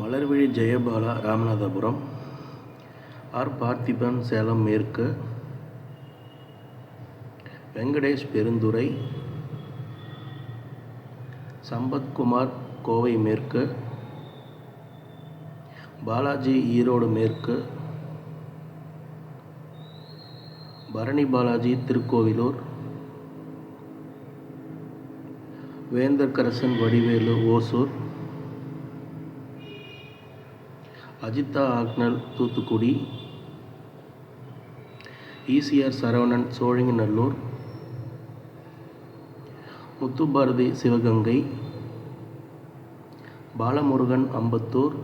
Malarvizhi Jayabala Ramanathapuram. R. Parthiban Salem மேற்கு. வெங்கடேஷ் பெருந்துறை. சம்பத்குமார் கோவை மேற்கு. பாலாஜி ஈரோடு மேற்கு. Bharani Balaji Thirukkoyilur. Vendarkarasan Vadivelu Hosur. Ajitha Agnel Thoothukudi. ECR Saravanan Sholinganallur. Muthubharathi Sivagangai. Balamurugan Ambattur.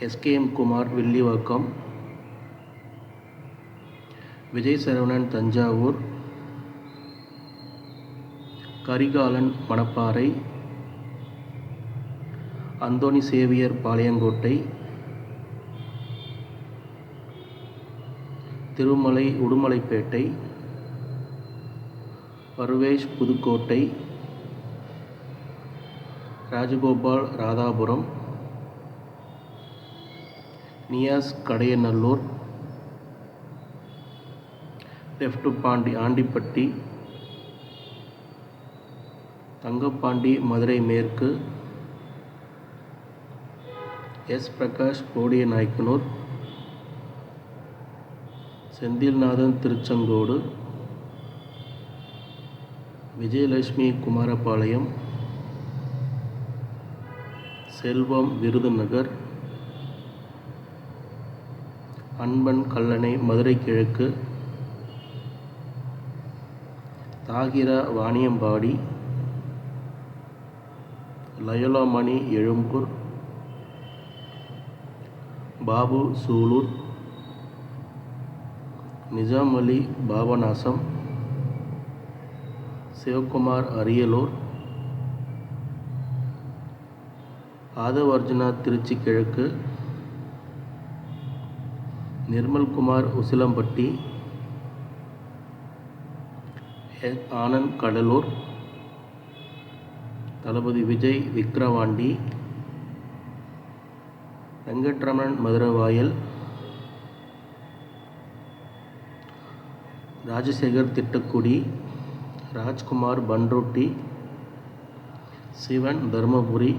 SKM Kumar Villivakkam. Vijay Saravanan Thanjavur. Karikalan Manapparai. Anthony Xavier Palayamkottai Thirumalai Udumalaipettai Parvesh Pudukkottai Rajagopal Radhapuram Niyas Kadayanallur left Pandi Andipatti Thangapandi Madurai மேற்கு S. Prakash கோடிய Nayakkanur. Senthilnathan Tiruchengode. Vijayalakshmi Kumarapalayam. Selvam Virudhunagar. Anban Kallanai Madurai கிழக்கு. தாகிரா வாணியம்பாடி. லயோலாமணி எழும்பூர். பாபு சூலூர் நிஜாம் அலி பாபநாசம் சிவகுமார் அரியலூர் ஆதவர்ஜுனா திருச்சி கிழக்கு நிர்மல்குமார் உசிலம்பட்டி ஆனந்த் கடலூர் தளபதி விஜய் விக்ரவாண்டி வெங்கட்ரமணன் மதுரவாயல் ராஜசேகர் திட்டக்குடி ராஜ்குமார் பன்ருட்டி சிவன் தருமபுரி